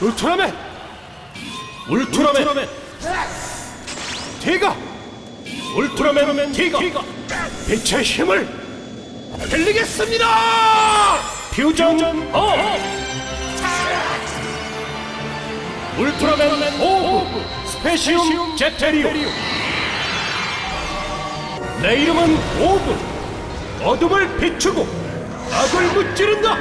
울트라맨! 울트라맨! 울트라맨! 제가! 울트라맨 제가! 빛의 힘을 빌리겠습니다! 퓨전 어! 어. 울트라맨 오브 스페시움 제테리오. 내 이름은 오브 어둠을 비추고 악을 무찌른다